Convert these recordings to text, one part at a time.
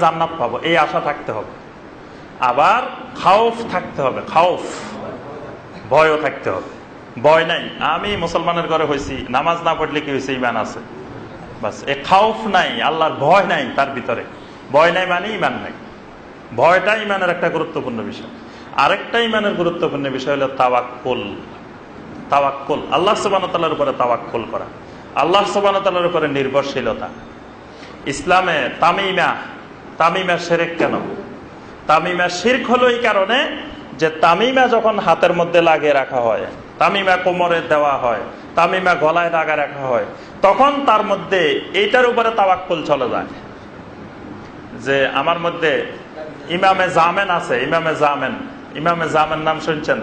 জান্নাত পাবো, এই আশা থাকতে হবে। আবার খাউফ থাকতে হবে, খাউফ। ভয়ও থাকতে হবে। ভয় নাই, আমি মুসলমানের ঘরে হয়েছি নামাজ না পড়লে কি হয়েছে ইমান আছে। বাস, এ খাউফ নাই, আল্লাহর ভয় নাই তার ভিতরে। ভয় নাই মানে ইমান নাই। ভয়টা ইমানের একটা গুরুত্বপূর্ণ বিষয়। আরেকটা ইমানের গুরুত্বপূর্ণ বিষয় হলো তাওয়াক্কুল। তাওয়াক্কুল, আল্লাহ সুবানতাল্লার উপরে তাওয়াক্কুল করা। আল্লাহ সুবানতাল্লার উপরে নির্ভরশীলতা। ইসলামে তামিমা তামিমা শেরেক কেন? তামিমা শির্ক হলো এই কারণে যে তামিমা যখন হাতের মধ্যে লাগিয়ে রাখা হয়, তামিমা কোমরে দেওয়া হয়, তামিমা গলায় লাগা রাখা হয়, তখন তার মধ্যে এইটার উপরে তাওয়াক্কুল চলে যায়। যে আমার মধ্যে ইমামে জামেন আছে, ইমামে জামেন ইমামে জামেন নাম শুনছেন?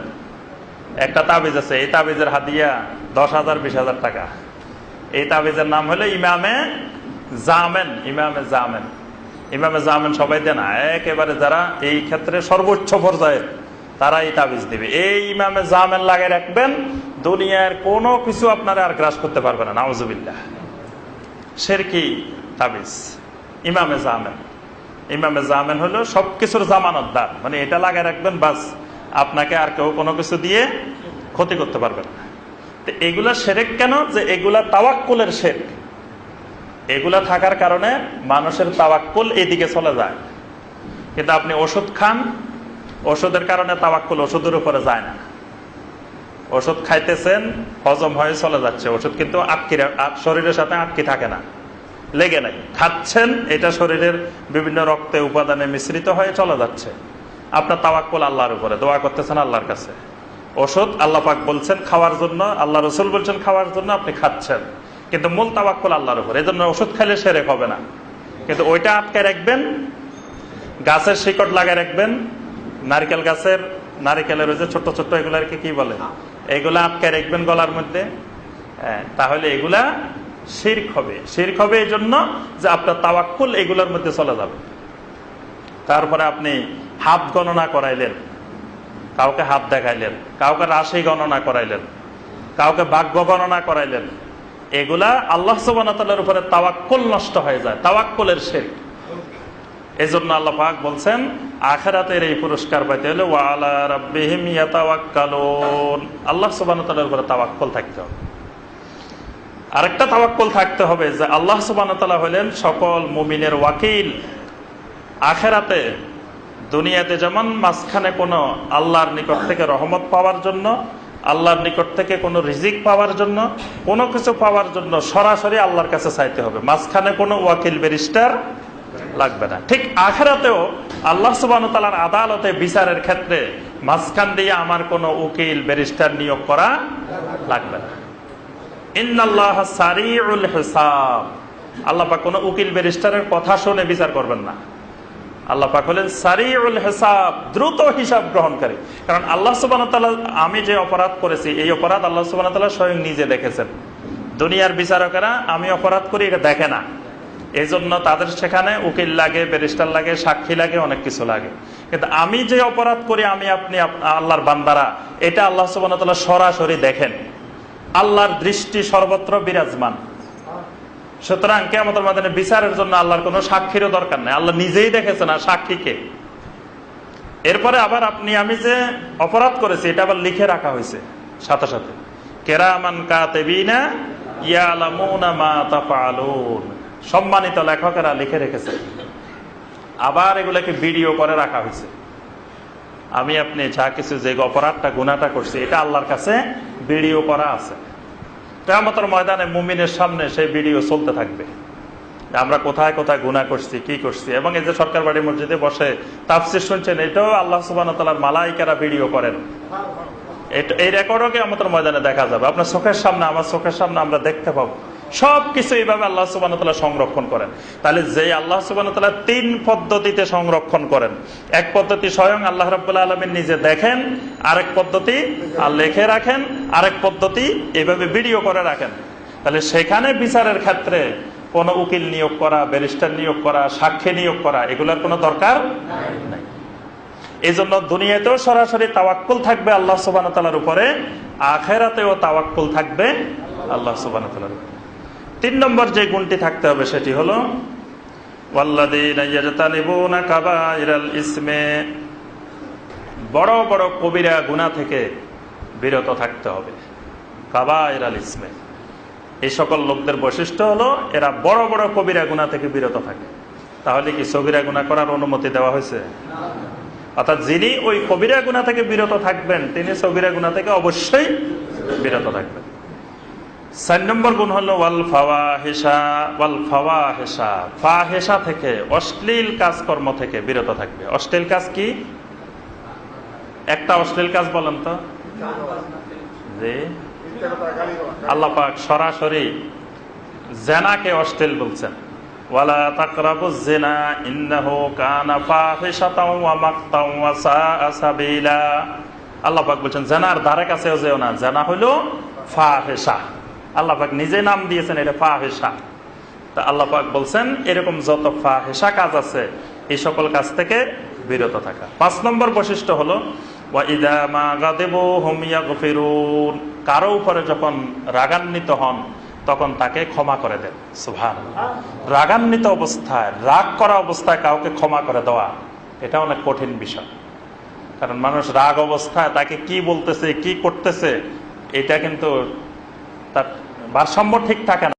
একটা তাবিজ আছে, এই তাবিজের হাতিয়া দশ হাজার, বিশ হাজার টাকা। এই তাবিজের নাম হলো ইমামে জামেন ইমামে জামেন। ইমামে জামেন সবাই দেয় না একেবারে যারা এই ক্ষেত্রে সর্বোচ্চ পর্যায়ের তারা এই তাবিজ দিবে। এই ইমামে জামেন লাগে রাখবেন, দুনিয়ার কোনো কিছু আপনারা আর গ্রাস করতে পারবে না, নাউজুবিল্লাহ। শেরকি তাবিজ, ইমামে জামেন। ইমামে জামেন হলো সবকিছুর জামানতদার মানে এটা লাগায় রাখবেন, বাস আপনাকে আর কেউ কোনো কিছু দিয়ে ক্ষতি করতে পারবেন না। তো এগুলা সেরেক কেন? যে এগুলা তাওয়াক্কুলের শেখ এগুলা থাকার কারণে মানুষের তাওয়াক্কুল এদিকে চলে যায়। কিন্তু আপনি ওষুধ খান, ওষুধের কারণে তাওয়াক্কুল ওষুধের উপরে যায় না। ওষুধ খাইতেছেন, হজম হয়ে চলে যাচ্ছে। ওষুধ কিন্তু আটকি শরীরের সাথে আটকি থাকে না। লেগে নাই। খাচ্ছেন, এটা শরীরের বিভিন্ন রক্তে উপাদানে মিশ্রিত হয়ে চলে যাচ্ছে। আপনার তাওয়াক্কুল আল্লাহর উপরে, দোয়া করতেছেন আল্লাহর কাছে। ওষুধ আল্লাহ পাক বলছেন, খাওয়ার জন্য, আল্লাহ রসুল বলছেন, খাওয়ার জন্য আপনি খাচ্ছেন। কিন্তু মূল তাওয়াক্কুল আল্লাহর উপর। এই জন্য ওষুধ খাইলে সেরেক হবে না। কিন্তু ওইটা আটকে রাখবেন গাছের শিকট লাগায় রাখবেন নারকেল গাছের নারিকেলের ওই যে ছোট্ট ছোট্ট এগুলাকে কি বলে? এগুলা আটকে রাখবেন গলার মধ্যে। হ্যাঁ, তাহলে এগুলা শির্ক হবে। শির্ক হবে এই জন্য যে আপনার তাওয়াক্কুল এগুলোর মধ্যে চলে যাবে। তারপরে আপনি হাত গণনা করাইলেন। কাউকে হাত দেখাইলেন কাউকে রাশি গণনা করাইলেন কাউকে ভাগ্য গণনা করাইলেন। এগুলা আল্লাহ সুবাহতাল্লার উপরে তাওয়াক্কুল নষ্ট হয়ে যায়, তাওয়াক্কুলের শেখ এই জন্য আল্লাহ পাক বলছেন, আখেরাতের এই পুরস্কার পাইতে হলে আল্লাহ সুবহানাহু উপরে তাওয়াক্কুল থাকতে হবে। আরেকটা তাওয়াক্কুল থাকতে হবে যে আল্লাহ সুবহানাহু হলেন সকল মুমিনের ওয়াকিল। আখেরাতে, দুনিয়াতে যেমন মাঝখানে কোনো আল্লাহর নিকট থেকে রহমত পাওয়ার জন্য আল্লাহর নিকট থেকে কোনো রিজিক পাওয়ার জন্য, কোনো কিছু পাওয়ার জন্য সরাসরি আল্লাহর কাছে চাইতে হবে। মাঝখানে কোনো ওয়াকিল ব্যারিস্টার লাগবে না। ঠিক আখেরাতেও আল্লাহ সুবান তালার আদালতে বিচারের ক্ষেত্রে মাঝখান দিয়ে আমার কোনো উকিল ব্যারিস্টার নিয়োগ করা লাগবে না। ইন্নাল্লাহ সারিউল আল্লাহ কোনো উকিল ব্যারিস্টারের কথা শুনে বিচার করবেন না। আল্লাহ পাক হলেন সারিউল হিসাব, দ্রুত হিসাব গ্রহণকারী। কারণ আল্লাহ সুবান আমি যে অপরাধ করেছি, এই অপরাধ আল্লাহ সুবান স্বয়ং নিজে দেখেছেন। দুনিয়ার বিচারকেরা, আমি অপরাধ করি, এটা দেখে না। এই জন্য তাদের সেখানে উকিল লাগে, ব্যারিস্টার লাগে, সাক্ষী লাগে, অনেক কিছু লাগে। কিন্তু আমি যে অপরাধ করি, আমি আপনি আল্লাহর বান্দারা, এটা আল্লাহ সুবান সরাসরি দেখেন। আল্লাহর দৃষ্টি সর্বত্র বিরাজমান। সুতরাং কে আমাদের মাধ্যমে বিচারের জন্য আল্লাহর কোনো সাক্ষীরও দরকার নেই। আল্লাহ নিজেই দেখেছেন আর সাক্ষীকে এরপরে আবার আপনি, আমি যে অপরাধ করেছি, এটা আবার লিখে রাখা হয়েছে সাথে সাথে। সম্মানিত লেখকেরা লিখে রেখেছে আবার এগুলোকে ভিডিও করে রাখা হয়েছে। আমি আপনি যা কিছু যে অপরাধটা গুণাটা করছি, এটা আল্লাহর কাছে ভিডিও করা আছে। কেমতর ময়দানে মুমিনের সামনে সেই ভিডিও চলতে থাকবে। আমরা কোথায় কোথায় গুণা করছি, কি করছি, এবং এই যে সরকার বাড়ি মসজিদে বসে তাফসির শুনছেন, এটাও আল্লাহ সুবাহ মালাইকারা ভিডিও করেন। এই রেকর্ডও কেমতর ময়দানে দেখা যাবে। আপনার চোখের সামনে, আমার চোখের সামনে আমরা দেখতে পাবো। সবকিছু এইভাবে আল্লাহ সুবান সংরক্ষণ করেন। তাহলে যে আল্লাহ সুবান তিন পদ্ধতিতে সংরক্ষণ করেন। এক পদ্ধতি স্বয়ং আল্লাহ রবাহ আলমিন নিজে দেখেন, আরেক পদ্ধতি আর লেখে রাখেন, আরেক পদ্ধতি এভাবে ভিডিও করে রাখেন। তাহলে সেখানে বিচারের ক্ষেত্রে কোনো উকিল নিয়োগ করা, ব্যারিস্টার নিয়োগ করা, সাক্ষী নিয়োগ করা, এগুলোর কোনো দরকার নাই। এই জন্য দুনিয়াতেও সরাসরি তাওয়াক্কুল থাকবে আল্লাহ সুবান তালার উপরে, আখেরাতেও তাওয়াক্কুল থাকবে আল্লাহ সুবান তালার উপরে। তিন নম্বর যে গুণটি থাকতে হবে সেটি হল ইসমে, বড় বড় কবিরা গুণা থেকে বিরত থাকতে হবে। কাবা ইরাল ইসমে। এই সকল লোকদের বৈশিষ্ট্য হলো, এরা বড় বড় কবিরা গুণা থেকে বিরত থাকে। তাহলে কি সবিরা গুণা করার অনুমতি দেওয়া হয়েছে? অর্থাৎ যিনি ওই কবিরা গুণা থেকে বিরত থাকবেন, তিনি সবিরা গুণা থেকে অবশ্যই বিরত থাকবেন। চার নম্বর হেসা হেসা ফা হেসা থেকে অশ্লীল কাজকর্ম থেকে বিরত থাকবে। অশ্লীল কাজ কি? একটা অশ্লীল কাজ বলেন তো। যে আল্লাহ পাক সরাসরি জেনাকে অশ্লীল বলছেন। ওয়ালা আল্লাহ বলছেন, জেনার ধারে কাছেও যেও না। জেনা হলো ফাহিশা। আল্লাহ পাক নিজে নাম দিয়েছেন, এটা ফাহিশা। তা আল্লাহ পাক বলছেন, এরকম যত ফাহিশা কাজ আছে, এই সকল কাজ থেকে বিরত থাকা। পাঁচ নম্বর বৈশিষ্ট্য হলো কারও উপরে যখন রাগান্বিত হন, তখন তাকে ক্ষমা করে দেন। সুভান রাগান্বিত অবস্থায়, রাগ করা অবস্থায় কাউকে ক্ষমা করে দেওয়া, এটা অনেক কঠিন বিষয়। কারণ মানুষ রাগ অবস্থায় তাকে কি বলতেছে, কি করতেছে, এটা কিন্তু তার ভারসাম্য ঠিক থাকে না।